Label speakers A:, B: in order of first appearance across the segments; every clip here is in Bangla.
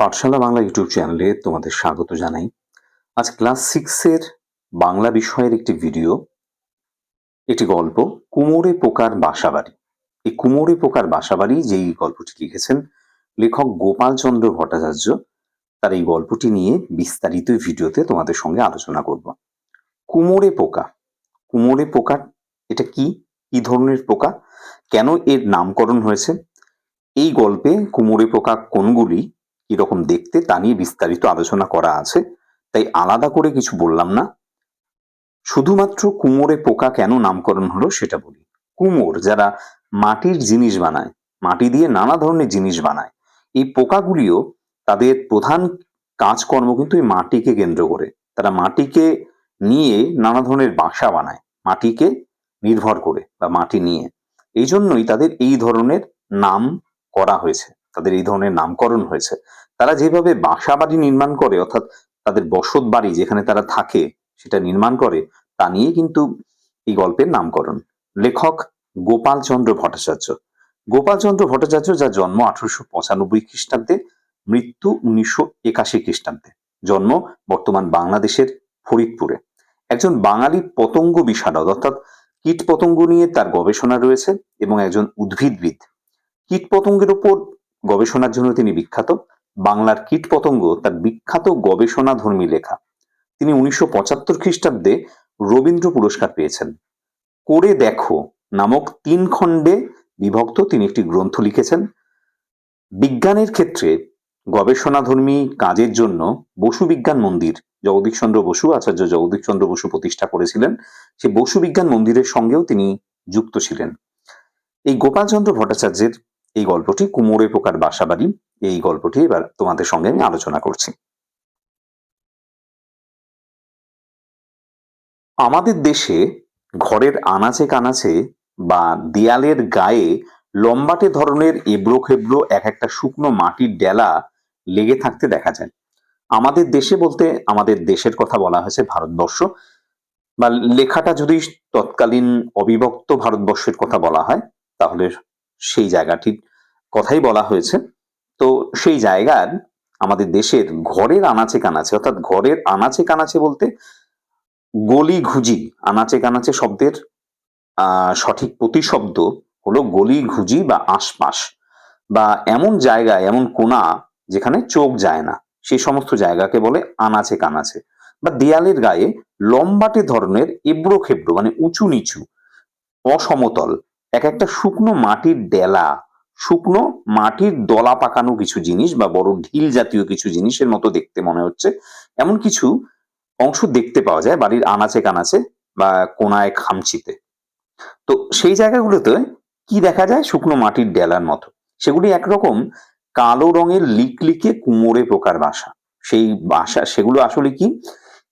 A: পাঠশালা বাংলা ইউটিউব চ্যানেলে তোমাদের স্বাগত জানাই। আজ ক্লাস সিক্সের বাংলা বিষয়ের একটি ভিডিও, একটি গল্প, কুমোরে পোকার বাসাবাড়ি। এই কুমোরে পোকার বাসাবাড়ি যেই গল্পটি লিখেছেন লেখক গোপালচন্দ্র ভট্টাচার্য, তার এই গল্পটি নিয়ে বিস্তারিত ভিডিওতে তোমাদের সঙ্গে আলোচনা করব। কুমোরে পোকা। কুমোরে পোকা এটা কি? কি ধরনের পোকা? কেন এর নামকরণ হয়েছে? এই গল্পে কুমোরে পোকা কোনগুলি? কীরকম দেখতে তা নিয়ে বিস্তারিত আলোচনা করা আছে, তাই আলাদা করে কিছু বললাম না। শুধুমাত্র কুমোরে পোকা কেন নামকরণ হলো সেটা বলি। কুমোর যারা মাটির জিনিস বানায়, মাটি দিয়ে নানা ধরনের জিনিস বানায়, এই পোকাগুলিও তাদের প্রধান কাজকর্ম কিন্তু এই মাটিকে কেন্দ্র করে। তারা মাটিকে নিয়ে নানা ধরনের বাসা বানায়, মাটিকে নির্ভর করে বা মাটি নিয়ে। এই জন্যই তাদের এই ধরনের নাম করা হয়েছে। তাদের এই ধরনের নামকরণ হয়েছে, তারা যেভাবে বাসা বাড়ি নির্মাণ করে, অর্থাৎ তাদের বসত বাড়ি যেখানে তারা থাকে সেটা নির্মাণ করে, তা নিয়ে কিন্তু এই গল্পের নামকরণ। লেখক গোপাল চন্দ্র ভট্টাচার্য। গোপাল চন্দ্র ভট্টাচার্য যার জন্ম আঠারোশো পঁচানব্বই খ্রিস্টাব্দে, মৃত্যু উনিশশো একাশি খ্রিস্টাব্দে। জন্ম বর্তমান বাংলাদেশের ফরিদপুরে। একজন বাঙালি পতঙ্গ বিশারদ অর্থাৎ কীট পতঙ্গ নিয়ে তার গবেষণা রয়েছে এবং একজন উদ্ভিদবিদ। কীট পতঙ্গের উপর গবেষণার জন্য তিনি বিখ্যাত। বাংলার কীট পতঙ্গ তার বিখ্যাত গবেষণাধর্মী লেখা। তিনি উনিশশো পঁচাত্তর খ্রিস্টাব্দে রবীন্দ্র পুরস্কার পেয়েছেন। করে দেখো নামক তিন খণ্ডে বিভক্ত তিনি একটি গ্রন্থ লিখেছেন। বিজ্ঞানের ক্ষেত্রে গবেষণাধর্মী কাজের জন্য বসু বিজ্ঞান মন্দির, জগদীশচন্দ্র বসু, আচার্য জগদীশচন্দ্র বসু প্রতিষ্ঠা করেছিলেন। সেই বসু বিজ্ঞান মন্দিরের সঙ্গেও তিনি যুক্ত ছিলেন। এই গোপালচন্দ্র ভট্টাচার্যের এই গল্পটি কুমোরে পোকার বাসাবাড়ি, এই গল্পটি এবার তোমাদের সঙ্গে আমি আলোচনা করছি। আমাদের দেশে ঘরের আনাচে কানাচে বা দেয়ালের গায়ে লম্বাটে ধরনের এবড়ো খেবড়ো এক একটা শুকনো মাটির ডেলা লেগে থাকতে দেখা যায়। আমাদের দেশে বলতে আমাদের দেশের কথা বলা হয়েছে ভারতবর্ষ বা লেখাটা যদি তৎকালীন অবিভক্ত ভারতবর্ষের কথা বলা হয়, তাহলে সেই জায়গাটির কথাই বলা হয়েছে। তো সেই জায়গার আমাদের দেশের ঘরের আনাচে কানাচে, অর্থাৎ ঘরের আনাচে কানাচে বলতে গলি ঘুজি আনাচে কানাচে শব্দের সঠিক প্রতিশব্দ হলো গলি ঘুজি বা আশপাশ বা এমন জায়গায় এমন কোনা যেখানে চোখ যায় না। সেই সমস্ত জায়গাকে বলে আনাচে কানাচে বা দেয়ালের গায়ে লম্বাটে ধরনের এবড়ো খেবড়ো মানে উঁচু নিচু, অসমতল, এক একটা শুকনো মাটির ডেলা শুকনো মাটির দলা পাকানো কিছু জিনিস বা বড় ঢিল জাতীয় কিছু জিনিসের মতো দেখতে মনে হচ্ছে। এমন কিছু অংশ দেখতে পাওয়া যায় বাড়ির আনাচে কানাচে বা কোনায় খামচিতে। তো সেই জায়গাগুলোতে কি দেখা যায়? শুকনো মাটির ডেলার মতো। সেগুলি একরকম কালো রঙের লিকলিকে কুমোরে পোকার বাসা। সেই বাসা, সেগুলো আসলে কি?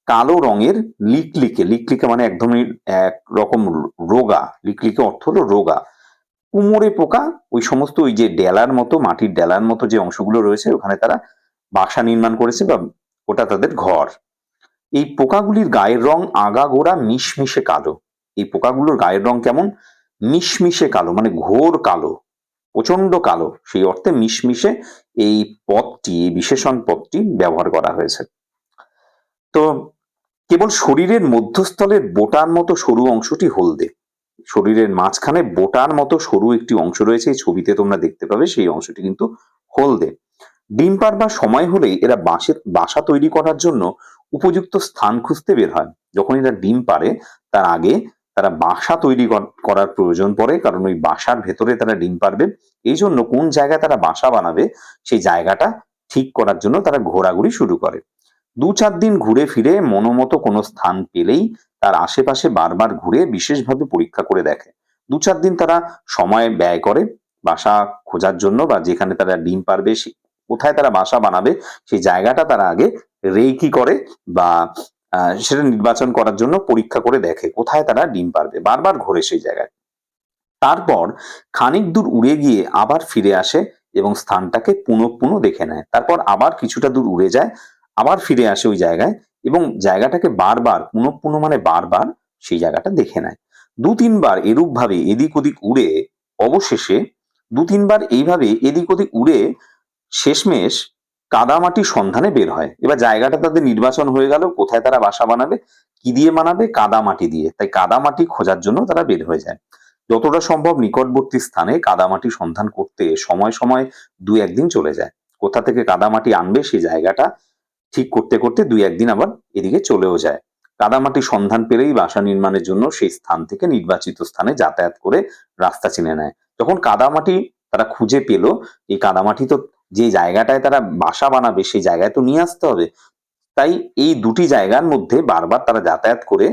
A: কালো রঙের লিকলিকে লিকলিকে মানে এক ধরনের এক রকম রোগা, লিকলিকে অর্থ হলো রোগা। কুমোরে পোকা, ওই সমস্ত ওই যে ডেলার মতো, মাটির ডেলার মতো যে অংশগুলো রয়েছে, ওখানে তারা বাসা নির্মাণ করেছে বা ওটা তাদের ঘর। এই পোকাগুলির গায়ের রং আগাগোড়া মিশমিশে কালো। এই পোকাগুলোর গায়ের রং কেমন? মিশমিশে কালো মানে ঘোর কালো প্রচণ্ড কালো। সেই অর্থে মিশমিশে এই পদটি এই বিশেষণ পদটি ব্যবহার করা হয়েছে। তো কেবল শরীরের মধ্যস্থলের বোটার মতো সরু অংশটি হলদে। শরীরের মাঝখানে বোটার মতো সরু একটি অংশ রয়েছে, এই ছবিতে তোমরা দেখতে পাবে, সেই অংশটি কিন্তু হলদে। ডিম পারবার সময় হলেই এরা বাসে বাসা তৈরি করার জন্য উপযুক্ত স্থান খুঁজতে বের হয়। যখন এরা ডিম পারে তার আগে তারা বাসা তৈরি করার প্রয়োজন পড়ে, কারণ ওই বাসার ভেতরে তারা ডিম পারবে এই জন্য কোন জায়গায় তারা বাসা বানাবে, সেই জায়গাটা ঠিক করার জন্য তারা ঘোরাঘুরি শুরু করে। দু চার দিন ঘুরে ফিরে মনোমতো কোনো স্থান পেলেই তার আশেপাশে বারবার ঘুরে বিশেষভাবে পরীক্ষা করে দেখে। দু চার দিন তারা সময় ব্যয় করে বাসা খোঁজার জন্য বা যেখানে তারা ডিম পারবে কোথায় তারা বাসা বানাবে, সেই জায়গাটা তারা আগে রেকি করে বা সেটা নির্বাচন করার জন্য পরীক্ষা করে দেখে কোথায় তারা ডিম পারবে, বারবার ঘোরে সেই জায়গায়। তারপর খানিক দূর উড়ে গিয়ে আবার ফিরে আসে এবং স্থানটাকে পুনঃ পুনঃ দেখে নেয়। তারপর আবার কিছুটা দূর উড়ে যায় আবার ফিরে আসে ওই জায়গায় এবং জায়গাটাকে বারবার পুনঃ পুনঃ মানে বারবার সেই জায়গাটা দেখে নেয়। দু তিনবার এরূপ ভাবে এদিক ওদিক উড়ে অবশেষে দু তিনবার এইভাবে এদিক ওদিক উড়ে শেষমেশ কাদামাটির সন্ধানে বের হয়। এবার জায়গাটা তাদের নির্বাচন হয়ে গেল, কোথায় তারা বাসা বানাবে, কি দিয়ে বানাবে? কাদামাটি দিয়ে। তাই কাদামাটি খোঁজার জন্য তারা বের হয়ে যায়। যতটা সম্ভব নিকটবর্তী স্থানে কাদামাটি সন্ধান করতে সময় সময় দু একদিন চলে যায়। কোথা থেকে কাদামাটি আনবে সেই জায়গাটা ঠিক করতে করতে দুই একদিন আবার এদিকে চলেও যায়। কাদামাটি সন্ধান পেলেই বাসা নির্মাণের জন্য সেই স্থান থেকে নির্বাচিত স্থানে যাতায়াত করে রাস্তা চিনে নেয়। যখন কাদামাটি তারা খুঁজে পেল, এই কাদামাটি তো যে জায়গাটায় তারা বাসা বানাবে সেই জায়গায় তো নিয়ে আসতে হবে। তাই এই দুটি জায়গার মধ্যে বারবার তারা যাতায়াত করে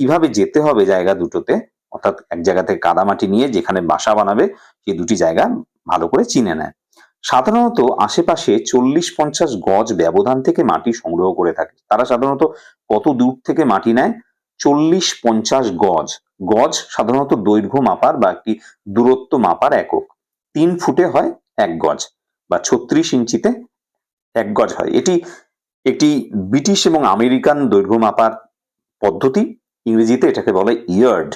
A: কীভাবে যেতে হবে জায়গা দুটোতে, অর্থাৎ এক জায়গা থেকে কাদামাটি নিয়ে যেখানে বাসা বানাবে, সেই দুটি জায়গা ভালো করে চিনে নেয়। সাধারণত আশেপাশে চল্লিশ পঞ্চাশ গজ ব্যবধান থেকে মাটি সংগ্রহ করে থাকে। তারা সাধারণত কত দূর থেকে মাটি নেয়? চল্লিশ পঞ্চাশ গজ। গজ সাধারণত দৈর্ঘ্য মাপার বা একটি দূরত্ব মাপার একক। তিন ফুটে হয় এক গজ বা ছত্রিশ ইঞ্চিতে এক গজ হয়। এটি একটি ব্রিটিশ এবং আমেরিকান দৈর্ঘ্য মাপার পদ্ধতি। ইংরেজিতে এটাকে বলে ইয়ার্ড।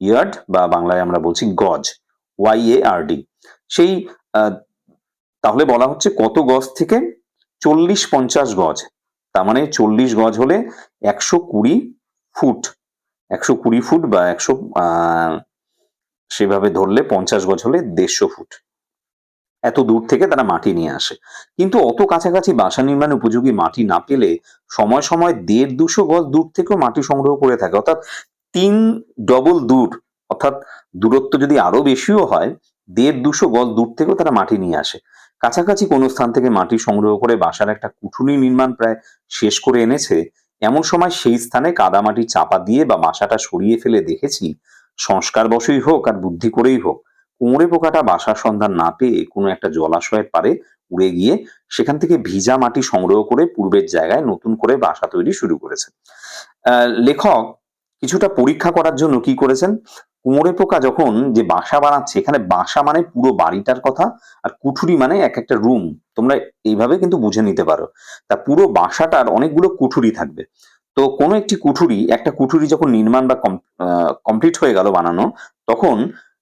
A: ইয়ার্ড বা বাংলায় আমরা বলছি গজ। ওয়াই এ আর ডি সেই তাহলে বলা হচ্ছে কত গজ থেকে চল্লিশ পঞ্চাশ গজ? তার মানে চল্লিশ গজ হলে একশো কুড়ি ফুট। একশো কুড়ি ফুট বা একশো সেভাবে ধরলে পঞ্চাশ গজ হলে দেড়শো ফুট। এত দূর থেকে তারা মাটি নিয়ে আসে। কিন্তু অত কাছাকাছি বাসা নির্মাণে উপযোগী মাটি না পেলে সময় সময় দেড় দুশো গজ দূর থেকেও মাটি সংগ্রহ করে থাকে। অর্থাৎ তিন ডবল দূর, অর্থাৎ দূরত্ব যদি আরও বেশিও হয়, দেড় দুশো গজ দূর থেকেও তারা মাটি নিয়ে আসে। কাছাকাছি কোনো স্থান থেকে মাটি সংগ্রহ করে বাসার একটা কুঠুনি নির্মাণ প্রায় শেষ করে এনেছে, এমন সময় সেই স্থানে কাদামাটি চাপা দিয়ে বা বাসাটা সরিয়ে ফেলে দেখেছি। সংস্কার বশই হোক আর বুদ্ধি করেই হোক কুমড়ে পোকাটা বাসার সন্ধান না পেয়ে কোনো একটা জলাশয়ের পারে উড়ে গিয়ে সেখান থেকে ভিজা মাটি সংগ্রহ করে পূর্বের জায়গায় নতুন করে বাসা তৈরি শুরু করেছে। লেখক, কিছুটা পরীক্ষা করার জন্য কি করেছেন? কুমড়ে পোকা যখন যে বাসা বানাচ্ছে, এখানে বাসা মানে পুরো বাড়িটার কথা, আর কুঠুরি মানে এক একটা রুম তোমরা এইভাবে কিন্তু বুঝে নিতে পারো। তা পুরো বাসাটার অনেকগুলো কুঠুরি থাকবে। তো কোনো একটি কুঠুরি, একটা কুঠুরি যখন নির্মাণ বা কমপ্লিট হয়ে গেল বানানো, তখন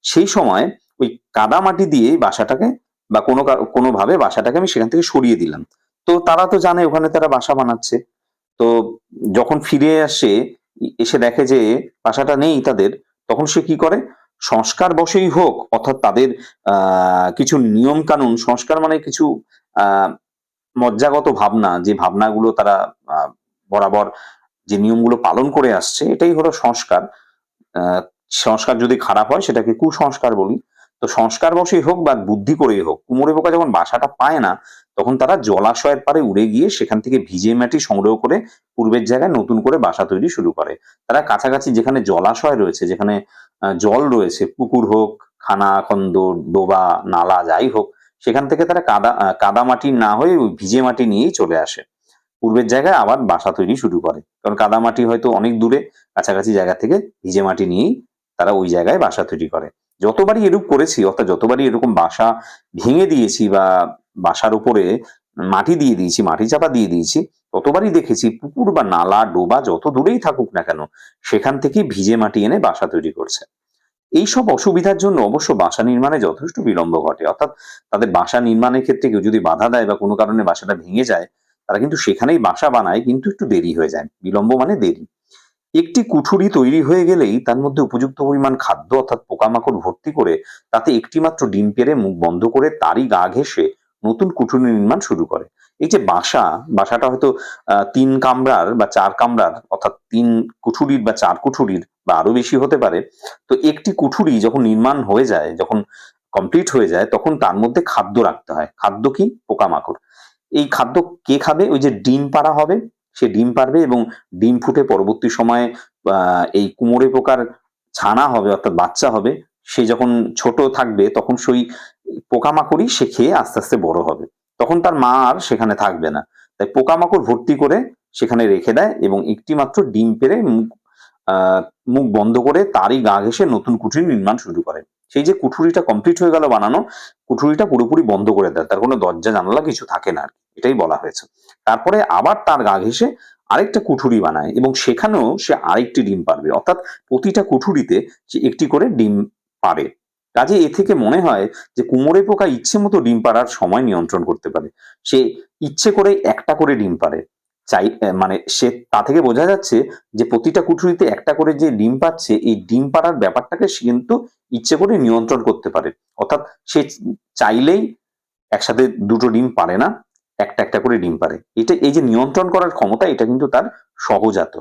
A: সেই সময় ওই কাদা মাটি দিয়ে বাসাটাকে বা কোনো কোনোভাবে বাসাটাকে আমি সেখান থেকে সরিয়ে দিলাম। তো তারা তো জানে ওখানে তারা বাসা বানাচ্ছে। তো যখন ফিরে আসে এসে দেখে যে বাসাটা নেই তাদের তখন সে কি করে? সংস্কার বশেই হোক, অর্থাৎ তাদের কিছু নিয়ম কানুন সংস্কার মানে কিছু মজ্জাগত ভাবনা, যে ভাবনাগুলো তারা বরাবর যে নিয়মগুলো পালন করে আসছে, এটাই হলো সংস্কার। সংস্কার যদি খারাপ হয়, সেটাকে কুসংস্কার বলি। তো সংস্কার বশেই হোক বা বুদ্ধি করেই হোক কুমোরে পোকা যখন বাসাটা পায় না তখন তারা জলাশয়ের পারে উড়ে গিয়ে সেখান থেকে ভিজে মাটি সংগ্রহ করে পূর্বের জায়গায় নতুন করে বাসা তৈরি শুরু করে। তারা কাছাকাছি যেখানে জলাশয় রয়েছে, যেখানে জল রয়েছে, পুকুর হোক, খানা, খন্দ, ডোবা, নালা, যাই হোক, সেখান থেকে তারা কাদা কাদা মাটি না হয়ে ওই ভিজে মাটি নিয়েই চলে আসে। পূর্বের জায়গায় আবার বাসা তৈরি শুরু করে। কারণ কাদা মাটি হয়তো অনেক দূরে, কাছাকাছি জায়গা থেকে ভিজে মাটি নিয়েই তারা ওই জায়গায় বাসা তৈরি করে। যতবারই এরূপ করেছি, অর্থাৎ যতবারই এরকম বাসা ভেঙে দিয়েছি বা বাসার উপরে মাটি দিয়ে দিয়েছি, মাটি চাপা দিয়ে দিয়েছি, ততবারই দেখেছি পুকুর বা নালা, ডোবা যত দূরেই থাকুক না কেন, সেখান থেকে ভিজে মাটি এনে বাসা তৈরি করছে। এইসব অসুবিধার জন্য অবশ্য বাসা নির্মাণে যথেষ্ট বিলম্ব ঘটে। অর্থাৎ তাদের বাসা নির্মাণের ক্ষেত্রে কেউ যদি বাধা দেয় বা কোনো কারণে বাসাটা ভেঙে যায়, তারা কিন্তু সেখানেই বাসা বানায়, কিন্তু একটু দেরি হয়ে যায়। বিলম্ব মানে দেরি। একটি কুঠুরি তৈরি হয়ে গেলেই তার মধ্যে উপযুক্ত পরিমাণ খাদ্য অর্থাৎ পোকামাকড় ভর্তি করে তাতে একটিমাত্র ডিম পেড়ে মুখ বন্ধ করে তারই গা ঘেঁষে নতুন কুঠুরি নির্মাণ শুরু করে। এই যে বাসা, বাসাটা হয়তো তিন কামরার বা চার কামরার, অর্থাৎ তিন কুঠুরির বা চার কুঠুরির বা আরও বেশি হতে পারে, তো একটি কুঠুরি যখন নির্মাণ হয়ে যায়, যখন কমপ্লিট হয়ে যায়, তখন তার মধ্যে খাদ্য রাখতে হয়। খাদ্য কি? পোকামাকড়। এই খাদ্য কে খাবে? ওই যে ডিম পাড়া হবে, সে ডিম পারবে এবং ডিম ফুটে পরবর্তী সময়ে এই কুমোরে পোকার ছানা হবে, অর্থাৎ বাচ্চা হবে, সে যখন ছোট থাকবে, তখন সেই পোকামাকড়ই সে খেয়ে আস্তে আস্তে বড় হবে। তখন তার মা আর সেখানে থাকবে না। তাই পোকামাকড় ভর্তি করে সেখানে রেখে দেয় এবং একটি মাত্র ডিম পেড়ে মুখ মুখ বন্ধ করে তারই গা ঘেঁষে নতুন কুঠুরি নির্মাণ শুরু করে। সেই যে কুঠুরিটা কমপ্লিট হয়ে গেল বানানো, কুঠুরিটা পুরোপুরি বন্ধ করে দেয়। তার কোনো দরজা, জানালা কিছু থাকে না। এটাই বলা হয়েছে। তারপরে আবার তার গা ঘেঁষে আরেকটা কুঠুরি বানায় এবং সেখানেও সে আরেকটি ডিম পারবে। অর্থাৎ প্রতিটা কুঠুরিতে সে একটি করে ডিম পারে। কাজে এ থেকে মনে হয় যে কুমোরে পোকা ইচ্ছে মতো ডিম পাড়ার সময় নিয়ন্ত্রণ করতে পারে। সে ইচ্ছে করে একটা করে ডিম পারে চাই মানে সে, তা থেকে বোঝা যাচ্ছে যে প্রতিটা কুঠুরিতে একটা করে যে ডিম পাচ্ছে, এই ডিম পাড়ার ব্যাপারটাকে সে কিন্তু ইচ্ছে করে নিয়ন্ত্রণ করতে পারে। অর্থাৎ সে চাইলেই একসাথে দুটো ডিম পারে না, একটা একটা করে ডিম পারে এটা, এই যে নিয়ন্ত্রণ করার ক্ষমতা, এটা কিন্তু তার সহজাত।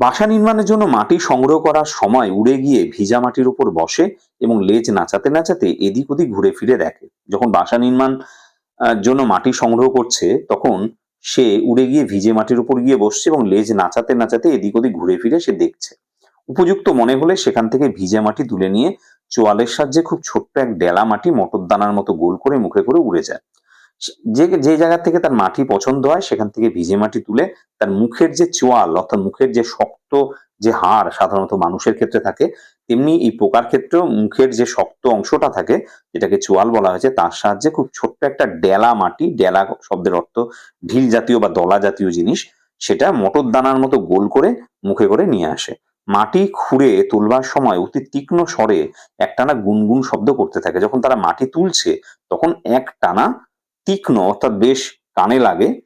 A: বাসা নির্মাণের জন্য মাটি সংগ্রহ করার সময় উড়ে গিয়ে ভিজা মাটির উপর বসে এবং লেজ নাচাতে নাচাতে এদিক ওদিক ঘুরে ফিরে দেখে। যখন বাসা নির্মাণ জন্য মাটি সংগ্রহ করছে, তখন সে উড়ে গিয়ে ভিজে মাটির উপর গিয়ে বসছে এবং লেজ নাচাতে নাচাতে এদিক ওদিক ঘুরে ফিরে সে দেখছে। উপযুক্ত মনে হলে সেখান থেকে ভিজে মাটি তুলে নিয়ে চোয়ালের সাহায্যে খুব ছোট্ট এক ডেলা মাটি মটর দানার মতো গোল করে মুখে করে উড়ে যায়। যে যে জায়গা থেকে তার মাটি পছন্দ হয়, সেখান থেকে ভিজে মাটি তুলে তার মুখের যে চোয়াল, অর্থাৎ মুখের যে শক্ত যে হাড় সাধারণত মানুষের ক্ষেত্রে থাকে, তেমনি এই পোকার ক্ষেত্রেও মুখের যে শক্ত অংশটা থাকে, যেটাকে চোয়াল বলা হয়েছে, তার সাহায্যে খুব ছোট্ট একটা ডেলা মাটি, ডেলা শব্দের অর্থ ঢিল জাতীয় বা দলা জাতীয় জিনিস, সেটা মটর দানার মতো গোল করে মুখে করে নিয়ে আসে। মাটি খুঁড়ে তুলবার সময় অতি তীক্ষ্ণ স্বরে একটানা গুনগুন শব্দ করতে থাকে। যখন তারা মাটি তুলছে, তখন এক টানা তীক্ষ্ণ, অর্থাৎ বেশ কানে লাগে,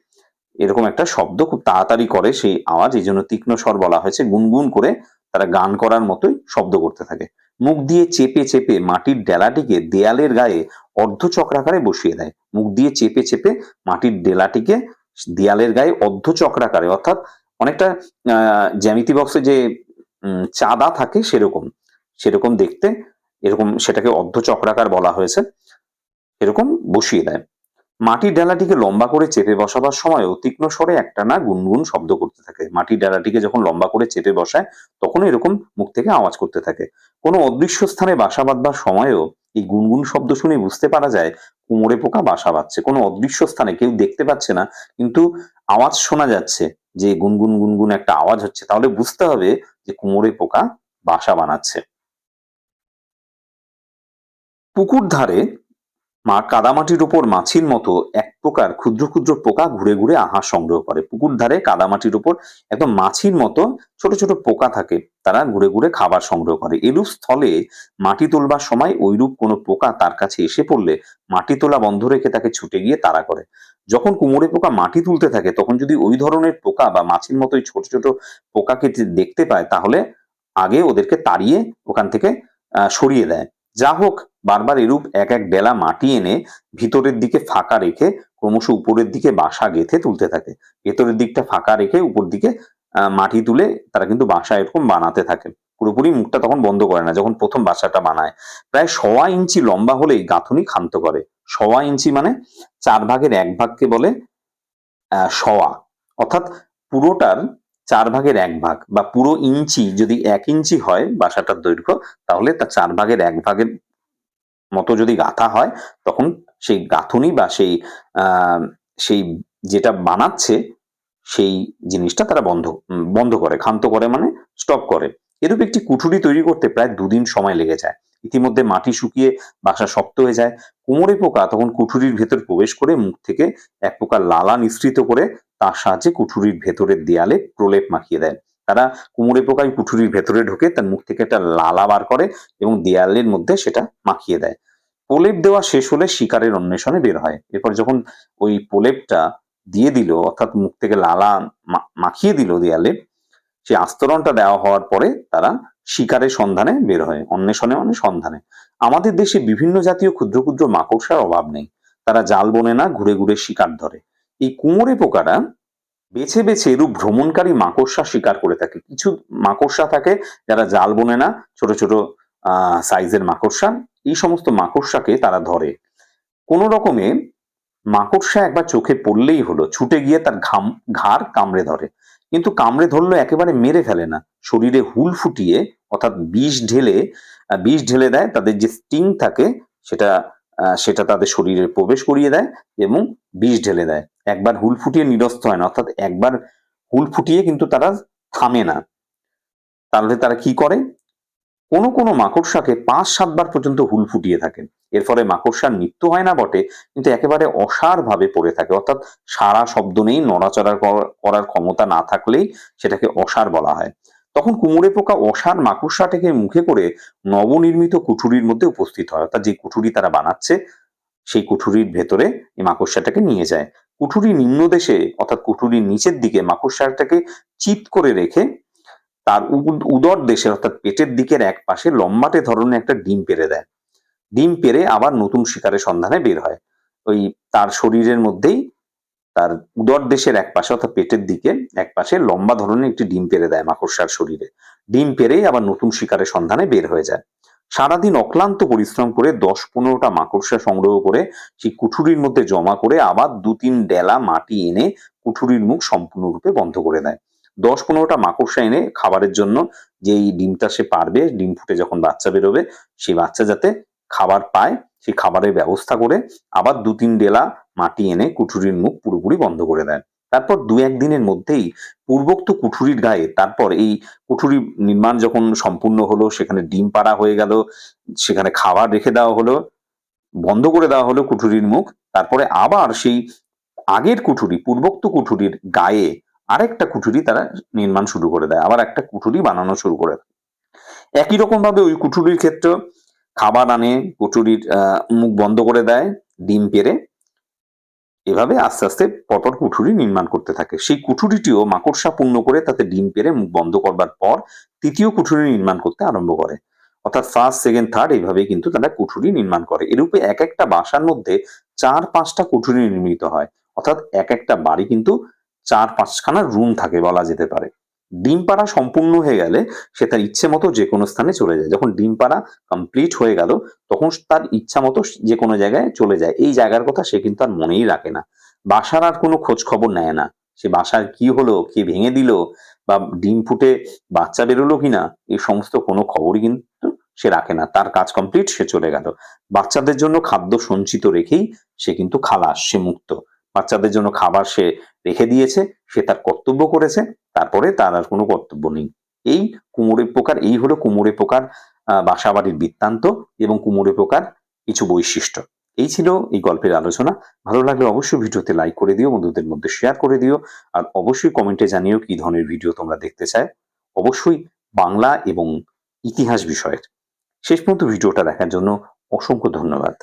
A: এরকম একটা শব্দ খুব তাড়াতাড়ি করে সেই আওয়াজ, এই জন্য তীক্ষ্ণ স্বর বলা হয়েছে। গুনগুন করে তারা গান করার মতোই শব্দ করতে থাকে। মুখ দিয়ে চেপে চেপে মাটির ডেলাটিকে দেয়ালের গায়ে অর্ধচক্রাকারে বসিয়ে দেয়। মুখ দিয়ে চেপে চেপে মাটির ডেলাটিকে দেয়ালের গায়ে অর্ধচক্রাকারে, অর্থাৎ অনেকটা, আহ, জ্যামিতি বক্সে যে চাঁদা থাকে সেরকম। সেরকম দেখতে এরকম সেটাকে অর্ধচক্রাকার বলা হয়েছে। এরকম বসিয়ে দেয়। মাটির ডালাটিকে লম্বা করে চেপে বসাবার সময়ও তীক্ষ্ণ স্বরে একটানা গুনগুন শব্দ করতে থাকে। মাটির ডালাটিকে যখন লম্বা করে চেপে বসায় তখন এরকম মুখ থেকে আওয়াজ করতে থাকে। কোনো অদৃশ্য স্থানে বাসা বাঁধবার সময়ও এই গুনগুন শব্দ শুনে বুঝতে পারা যায়, কুমোরে পোকা বাসা বাঁধছে। কোনো অদৃশ্য স্থানে কেউ দেখতে পাচ্ছে না, কিন্তু আওয়াজ শোনা যাচ্ছে যে গুনগুন গুনগুন একটা আওয়াজ হচ্ছে। তাহলে বুঝতে হবে যে কুমোরে পোকা বাসা বানাচ্ছে। পুকুর ধারে মা কাদামাটির উপর মাছির মতো এক প্রকার ক্ষুদ্র ক্ষুদ্র পোকা ঘুরে ঘুরে আহার সংগ্রহ করে। পুকুর ধারে কাদামাটির উপর একদম মাছির মতো ছোট ছোট পোকা থাকে, তারা ঘুরে ঘুরে খাবার সংগ্রহ করে। এরূপ স্থলে মাটি তোলবার সময় ওইরূপ কোনো পোকা তার কাছে এসে পড়লে মাটি তোলা বন্ধ রেখে তাকে ছুটে গিয়ে তাড়া করে। যখন কুমোরে পোকা মাটি তুলতে থাকে, তখন যদি ওই ধরনের পোকা বা মাছির মতোই ছোট ছোট পোকাকে দেখতে পায়, তাহলে আগে ওদেরকে তাড়িয়ে ওখান থেকে সরিয়ে দেয়। যা হোক, বারবার এরূপ এক এক ডেলা মাটি এনে ভিতরের দিকে ফাঁকা রেখে ক্রমশ উপরের দিকে বাসা গেঁথে তুলতে থাকে। ভেতরের দিকটা ফাঁকা রেখে উপর দিকে মাটি তুলে তারা কিন্তু বাসা এরকম বানাতে থাকে। পুরোপুরি মুখটা তখন বন্ধ করে না, যখন প্রথম বাসাটা বানায়। প্রায় সওয়া ইঞ্চি লম্বা হলেই গাঁথুনি ক্ষান্ত করে। সওয়া ইঞ্চি মানে চার ভাগের এক ভাগকে বলে সওয়া অর্থাৎ পুরোটার চার ভাগের এক ভাগ বা পুরো ইঞ্চি যদি এক ইঞ্চি হয় বাসাটার দৈর্ঘ্য, তাহলে তার চার ভাগের এক ভাগের মতো যদি গাঁথা হয়, তখন সেই গাঁথুনি বা সেই সেই যেটা বানাচ্ছে, সেই জিনিসটা তারা বন্ধ বন্ধ করে, ক্ষান্ত করে মানে স্টপ করে। এরূপ একটি কুঠুরি তৈরি করতে প্রায় দুদিন সময় লেগে যায়। ইতিমধ্যে মাটি শুকিয়ে বাসা শক্ত হয়ে যায়। কুমোরে পোকা তখন কুঠুরির ভেতর প্রবেশ করে মুখ থেকে এক প্রকার লালা নিঃসৃত করে তার সাহায্যে কুঠুরির ভেতরের দেয়ালে প্রলেপ মাখিয়ে দেয়। তারা কুমোরে পোকায় কুঠুরির ভেতরে ঢুকে, তার মুখ থেকে একটা লালা বার করে এবং দেয়ালের মধ্যে সেটা মাখিয়ে দেয়। প্রলেপ দেওয়া শেষ হলে শিকারের অন্বেষণে বের হয়। এরপর যখন ওই প্রলেপটা দিয়ে দিল, অর্থাৎ মুখ থেকে লালা মাখিয়ে দিল দেয়ালে সেই আস্তরণটা দেওয়া হওয়ার পরে তারা শিকারের সন্ধানে বের হয়, অন্বেষণে মানে সন্ধানে। আমাদের দেশে বিভিন্ন জাতীয় ক্ষুদ্র ক্ষুদ্র মাকড়সার অভাব নেই। তারা জাল বনে না ঘুরে ঘুরে শিকার ধরে। এই কুমোরে পোকারা বেছে বেছে এরূপ ভ্রমণকারী মাকড়সা শিকার করে থাকে। কিছু মাকড়সা থাকে যারা জাল বনে না, ছোট ছোট সাইজের মাকড়সা, এই সমস্ত মাকড়সাকে তারা ধরে। কোনো রকমে মাকড়সা একবার চোখে পড়লেই হলো, ছুটে গিয়ে তার ঘাম, ঘাড় কামড়ে ধরে। কিন্তু কামড়ে ধরলো একেবারে মেরে ফেলে না। শরীরে হুল ফুটিয়ে, অর্থাৎ বিষ ঢেলে বিষ ঢেলে দেয়, তাদের যে স্টিং থাকে, সেটা সেটা তাদের শরীরে প্রবেশ করিয়ে দেয় এবং বিষ ঢেলে দেয়। একবার হুল ফুটিয়ে নিরস্ত হয় না, অর্থাৎ একবার হুল ফুটিয়ে কিন্তু তারা থামে না। তাহলে তারা কি করে? কোনো কোনো মাকড়সাকে পাঁচ সাতবার পর্যন্ত হুল ফুটিয়ে থাকেন। এর ফলে মাকড়সার মৃত্যু হয় না বটে, কিন্তু একেবারে অসার ভাবে পড়ে থাকে। অর্থাৎ সারা শব্দ নেই নড়াচড়া করার ক্ষমতা না থাকলেই সেটাকে অসার বলা হয়। তখন কুমোরে পোকা অসার মাকড়সাটাকে মুখে করে নবনির্মিত কুঠুরির মধ্যে উপস্থিত হয়। অর্থাৎ যে কুঠুরি তারা বানাচ্ছে, সেই কুঠুরির ভেতরে এই মাকড়সাটাকে নিয়ে যায়। কুঠুরি নিম্নদেশে, অর্থাৎ কুঠুরির নিচের দিকে মাকড়সাটাকে চিত করে রেখে তার উদর দেশে অর্থাৎ পেটের দিকের এক পাশে লম্বাটে ধরনের একটা ডিম পেরে দেয়। ডিম পেরে আবার নতুন শিকারের সন্ধানে বের হয়। ওই তার শরীরের মধ্যেই তার উদর দেশের এক পাশে অর্থাৎ পেটের দিকে এক পাশে লম্বা ধরনের একটি ডিম পেরে দেয় মাকড়সার শরীরে। ডিম পেরেই আবার নতুন শিকারের সন্ধানে বের হয়ে যায়। সারাদিন অক্লান্ত পরিশ্রম করে দশ পনেরোটা মাকড়সা সংগ্রহ করে সেই কুঠুরির মধ্যে জমা করে আবার দু তিন ডেলা মাটি এনে কুঠুরির মুখ সম্পূর্ণরূপে বন্ধ করে দেয়। দশ পনেরোটা মাকড়সা এনে খাবারের জন্য যেই ডিমটা সে পারবে, ডিম ফুটে যখন বাচ্চা বেরোবে, সেই বাচ্চা যাতে খাবার পায়, সেই খাবারের ব্যবস্থা করে আবার দু তিন ডেলা মাটি এনে কুঠুরির মুখ পুরোপুরি বন্ধ করে দেয় তারপর দু একদিনের মধ্যেই পূর্বোক্ত কুঠুরির গায়ে তারপর এই কুঠুরি নির্মাণ যখন সম্পূর্ণ হলো, সেখানে ডিম পাড়া হয়ে গেল, সেখানে খাবার রেখে দেওয়া হলো, বন্ধ করে দেওয়া হলো কুঠুরির মুখ, তারপরে আবার সেই আগের কুঠুরি, পূর্বোক্ত কুঠুরির গায়ে আরেকটা কুঠুরি তারা নির্মাণ শুরু করে দেয়, আবার একটা কুঠুরি বানানো শুরু করে দেয়। একই রকম ভাবে ওই কুঠুরির ক্ষেত্রে খাবার আনে কুঠুরির আহ, মুখ বন্ধ করে দেয় ডিম পেরে এভাবে আস্তে আস্তে পরপর কুঠুরি নির্মাণ করতে থাকে। সেই কুঠুরিটিও মাকড়সা পূর্ণ করে তাতে ডিম পেরে মুখ বন্ধ করবার পর তৃতীয় কুঠুরি নির্মাণ করতে আরম্ভ করে। অর্থাৎ ফার্স্ট সেকেন্ড থার্ড এইভাবে কিন্তু তারা কুঠুরি নির্মাণ করে। এরূপে এক একটা বাসার মধ্যে চার পাঁচটা কুঠুরি নির্মিত হয়। অর্থাৎ এক একটা বাড়ি কিন্তু চার পাঁচখানা রুম থাকে বলা যেতে পারে। ডিম পাড়া সম্পূর্ণ হয়ে গেলে সে তার ইচ্ছে মতো যে কোনো স্থানে চলে যায়। যখন ডিম পাড়া কমপ্লিট হয়ে গেল, তখন তার ইচ্ছা মতো যে কোনো জায়গায় চলে যায়। এই জায়গার কথা সে কিন্তু আর মনেই রাখে না। বাসার আর কোনো খোঁজ খবর নেয় না। সে বাসার কি হলো, কে ভেঙে দিল, বা ডিম ফুটে বাচ্চা বেরোলো কিনা এই সমস্ত কোনো খবরই কিন্তু সে রাখে না। তার কাজ কমপ্লিট সে চলে গেল। বাচ্চাদের জন্য খাদ্য সঞ্চিত রেখেই সে কিন্তু খালাস, সে মুক্ত। বাচ্চাদের জন্য খাবার সে রেখে দিয়েছে, সে তার কর্তব্য করেছে, তারপরে তার আর কোনো কর্তব্য নেই। এই কুমোরে পোকার এই হলো কুমোরে পোকার বাসাবাড়ির বৃত্তান্ত এবং কুমোরে পোকার কিছু বৈশিষ্ট্য। এই ছিল এই গল্পের আলোচনা। ভালো লাগলে অবশ্যই ভিডিওতে লাইক করে দিও, বন্ধুদের মধ্যে শেয়ার করে দিও, আর অবশ্যই কমেন্টে জানিও কি ধরনের ভিডিও তোমরা দেখতে চায় অবশ্যই বাংলা এবং ইতিহাস বিষয়ের। শেষ পর্যন্ত ভিডিওটা দেখার জন্য অসংখ্য ধন্যবাদ।